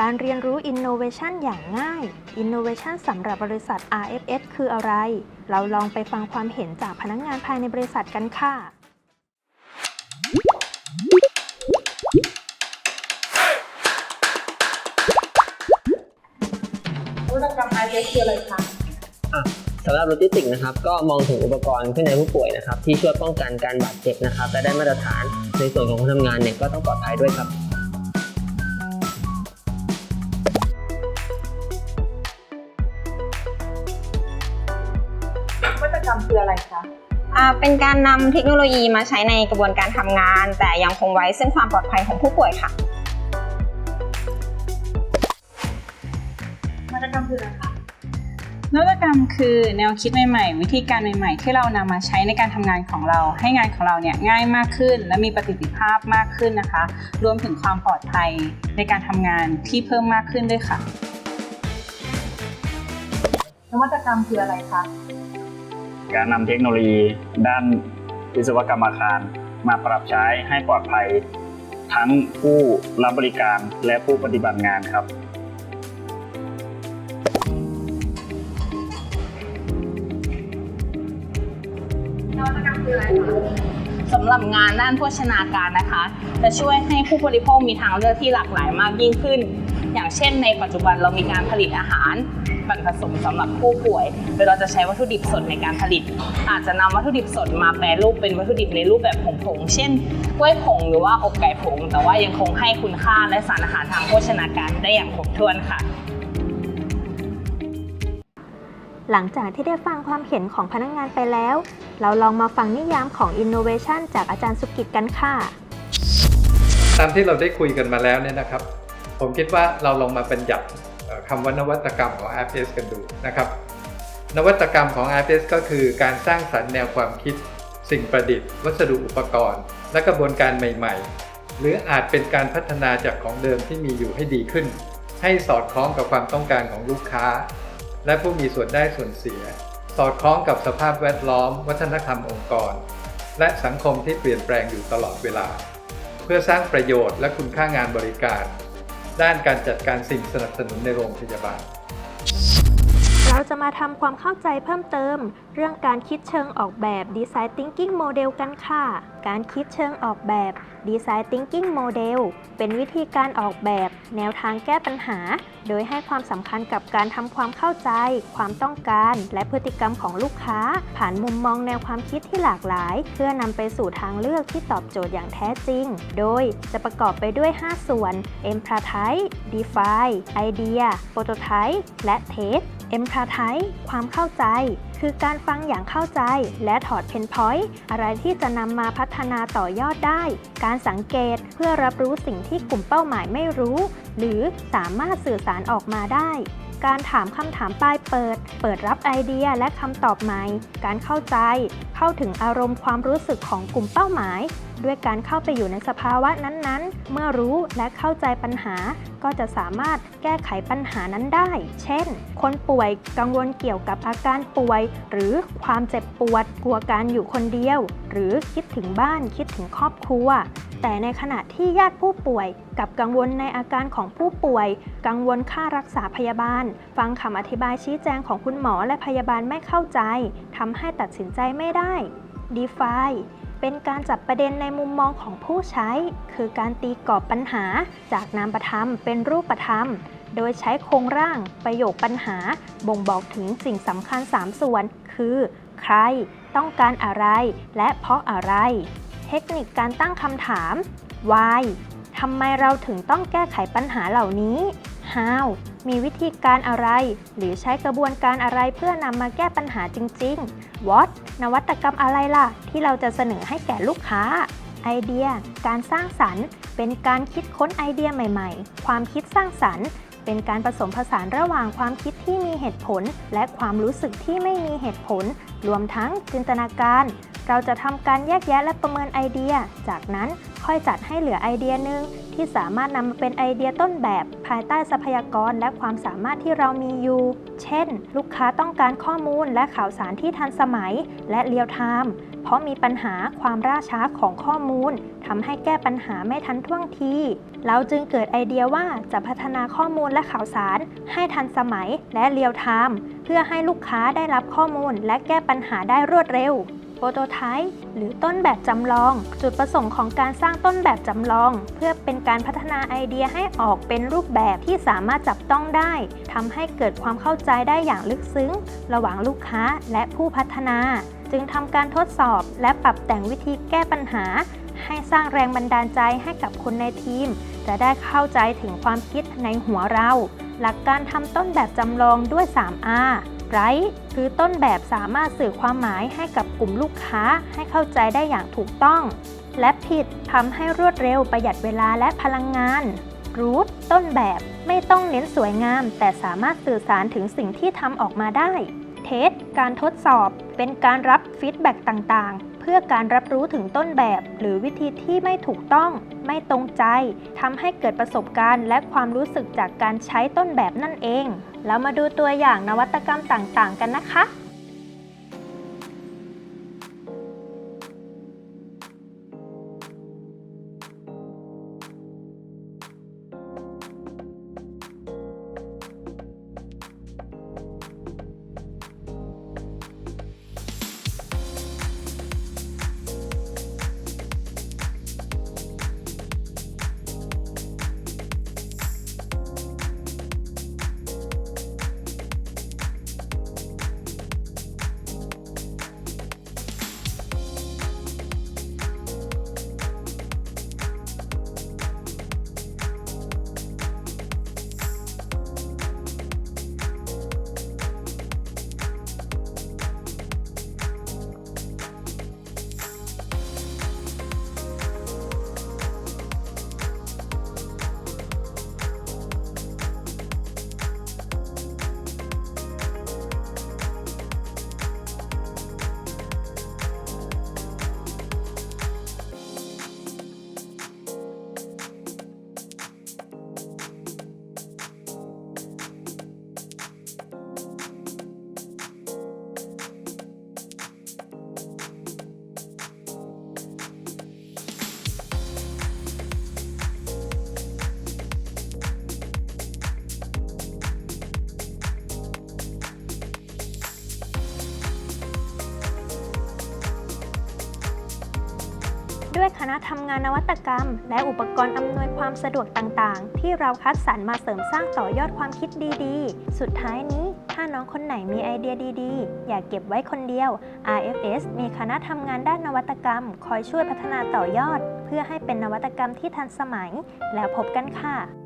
การเรียนรู้ Innovation อย่างง่าย Innovation สำหรับบริษัท RFS คืออะไร เราลองไปฟังความเห็นจากพนักงานภายในบริษัทกันค่ะ นวัตกรรม IPS คืออะไรคะ สำหรับโลจิสติกส์นะครับก็มองถึงอุปกรณ์ขึ้นในผู้ป่วยนะครับที่ช่วยป้องกันการบาดเจ็บนะครับและได้มาตรฐานในส่วนของคนทำงานเนี่ยก็ต้องปลอดภัยด้วยครับ กรรมคืออะไรคะอ่าเป็นการนำเทคโนโลยีมาใช้ในกระบวนการทำงาน แต่ยังคงไว้ซึ่งความปลอดภัยของผู้ป่วยค่ะนวัตกรรมคืออะไรคะนวัตกรรมคือแนวคิดใหม่ๆ วิธีการใหม่ๆ ที่เรานำมาใช้ในการทำงานของเรา ให้งานของเราเนี่ยง่ายมากขึ้น และมีประสิทธิภาพมากขึ้นนะคะ รวมถึงความปลอดภัยในการทำงานที่เพิ่มมากขึ้นด้วยค่ะ นวัตกรรมคืออะไรคะ การนำเทคโนโลยี ด้านวิศวกรรมอาคาร มาปรับใช้ให้ปลอดภัย ทั้งผู้รับบริการและผู้ปฏิบัติงานครับนวัตกรรมคืออะไรคะสำหรับงานด้านโภชนาการนะคะ จะช่วยให้ผู้บริโภคมีทางเลือกที่หลากหลายมากยิ่งขึ้น อย่างเช่นในปัจจุบันเรามีการผลิตอาหาร ปั่นผสมสำหรับผู้ป่วย โดยเราจะใช้วัตถุดิบสดในการผลิต อาจจะนำวัตถุดิบสดมาแปรรูปเป็นวัตถุดิบในรูปแบบผงๆเช่นกล้วยผงหรือว่าอกไก่ผง แต่ว่ายังคงให้คุณค่าและสารอาหารทางโภชนาการได้อย่างครบถ้วนค่ะหลังจากที่ได้ฟังความเห็นของพนักงานไปแล้ว เราลองมาฟังนิยามของ Innovation จากอาจารย์สุกิจกันค่ะ ตามที่เราได้คุยกันมาแล้วเนี่ยนะครับ ผมคิดว่าเราลองมาบัญญัติเอ่อคำว่านวัตกรรมของ RPS กันดูนะครับ นวัตกรรมของ RPS ก็คือการสร้างสรรค์แนวความคิด สิ่งประดิษฐ์ วัสดุอุปกรณ์ และกระบวนการใหม่ ๆ หรืออาจเป็นการพัฒนาจากของเดิมที่มีอยู่ให้ดีขึ้น ให้สอดคล้องกับความต้องการของลูกค้า และผู้มีส่วนได้ส่วนเสีย สอดคล้องกับสภาพแวดล้อม วัฒนธรรมองค์กร และสังคมที่เปลี่ยนแปลงอยู่ตลอดเวลา เพื่อสร้างประโยชน์และคุณค่างานบริการ ด้านการจัดการสิ่งสนับสนุนในโรงพยาบาล เราจะมาทำความเข้าใจเพิ่มเติมเรื่องการคิดเชิงออกแบบ Design Thinking Model กันค่ะ การคิดเชิงออกแบบ Design Thinking Model เป็นวิธีการออกแบบ แนวทางแก้ปัญหา โดยให้ความสำคัญกับการทำความเข้าใจ ความต้องการ และพฤติกรรมของลูกค้า ผ่านมุมมองแนวความคิดที่หลากหลาย เพื่อนำไปสู่ทางเลือกที่ตอบโจทย์อย่างแท้จริง โดยจะประกอบไปด้วย 5 ส่วน Empathize Define Idea Prototype และ Test Empathize ความเข้าใจ คือการฟังอย่างเข้าใจ และถอดเพนพอยต์อะไรที่จะนำมาพัฒนาต่อยอดได้ การสังเกตเพื่อรับรู้สิ่งที่กลุ่มเป้าหมายไม่รู้ หรือสามารถสื่อสารออกมาได้ การถามคำถามปลายเปิด เปิดรับไอเดียและคำตอบใหม่ การเข้าใจ เข้าถึงอารมณ์ความรู้สึกของกลุ่มเป้าหมาย ด้วยการเข้าไปอยู่ในสภาวะนั้นๆ เมื่อรู้และเข้าใจปัญหา ก็จะสามารถแก้ไขปัญหานั้นได้ เช่น คนป่วยกังวลเกี่ยวกับอาการป่วย หรือความเจ็บปวด กลัวการอยู่คนเดียว หรือคิดถึงบ้าน คิดถึงครอบครัว แต่ในขณะที่ญาติผู้ป่วยกับกังวลในอาการของผู้ป่วย กังวลค่ารักษาพยาบาล ฟังคำอธิบายชี้แจงของคุณหมอและพยาบาลไม่เข้าใจทำให้ตัดสินใจไม่ได้ Define เป็นการจับประเด็นในมุมมองของผู้ใช้ คือการตีกรอบปัญหา จากนามธรรมเป็นรูปธรรม โดยใช้โครงร่าง ประโยคปัญหา บ่งบอกถึงสิ่งสำคัญ 3 ส่วน คือ ใคร ต้องการอะไร และเพราะอะไร เทคนิคการตั้งคำถาม why ทำไมเราถึงต้องแก้ไขปัญหาเหล่านี้ how มีวิธีการอะไร หรือใช้กระบวนการอะไรเพื่อนำมาแก้ปัญหาจริง ๆ what นวัตกรรมอะไรล่ะ ที่เราจะเสนอให้แก่ลูกค้า ไอเดีย การสร้างสรรค์ เป็นการคิดค้นไอเดียใหม่ ๆ ความคิดสร้างสรรค์ เป็นการผสมผสานระหว่างความคิดที่มีเหตุผล และความรู้สึกที่ไม่มีเหตุผล รวมทั้งจินตนาการ เราจะทำการแยกแยะและประเมินไอเดีย จากนั้นค่อยจัดให้เหลือไอเดียหนึ่งที่สามารถนำมาเป็นไอเดียต้นแบบภายใต้ทรัพยากรและความสามารถที่เรามีอยู่ เช่น ลูกค้าต้องการข้อมูลและข่าวสารที่ทันสมัยและเรียลไทม์เพราะมีปัญหาความล่าช้าของข้อมูลทำให้แก้ปัญหาไม่ทันท่วงที เราจึงเกิดไอเดียว่าจะพัฒนาข้อมูลและข่าวสาร ให้ทันสมัยและเรียลไทม์เพื่อให้ลูกค้าได้รับข้อมูลและแก้ปัญหาได้รวดเร็ว โปรโตไทป์หรือต้นแบบจำลอง จุดประสงค์ของการสร้างต้นแบบจำลอง เพื่อเป็นการพัฒนาไอเดียให้ออกเป็นรูปแบบที่สามารถจับต้องได้ทำให้เกิดความเข้าใจได้อย่างลึกซึ้ง ระหว่างลูกค้าและผู้พัฒนา จึงทำการทดสอบและปรับแต่งวิธีแก้ปัญหา ให้สร้างแรงบันดาลใจให้กับคนในทีม จะได้เข้าใจถึงความคิดในหัวเรา หลักการทำต้นแบบจำลองด้วย 3R ไรคือต้นแบบสามารถสื่อความหมายให้กับกลุ่มลูกค้าให้เข้าใจได้อย่างถูกต้อง และผิดทำให้รวดเร็วประหยัดเวลาและพลังงานรูทต้นแบบไม่ต้องเน้นสวยงาม แต่สามารถสื่อสารถึงสิ่งที่ทำออกมาได้เทสการทดสอบเป็นการรับฟีดแบ็กต่างๆ เพื่อการรับรู้ถึงต้นแบบ หรือวิธีที่ไม่ถูกต้อง ไม่ตรงใจทำให้เกิดประสบการณ์ และความรู้สึกจากการใช้ต้นแบบนั่นเอง แล้วมาดูตัวอย่างนวัตกรรมต่างๆ กันนะคะ ด้วยคณะทำงานนวัตกรรม และอุปกรณ์อำนวยความสะดวกต่างๆ ที่เราคัดสรรมาเสริมสร้างต่อยอดความคิดดีๆ สุดท้ายนี้ถ้าน้องคนไหนมีไอเดียดีๆ อย่าเก็บไว้คนเดียว RFS มีคณะทำงานด้านนวัตกรรม คอยช่วยพัฒนาต่อยอด เพื่อให้เป็นนวัตกรรมที่ทันสมัย แล้วพบกันค่ะ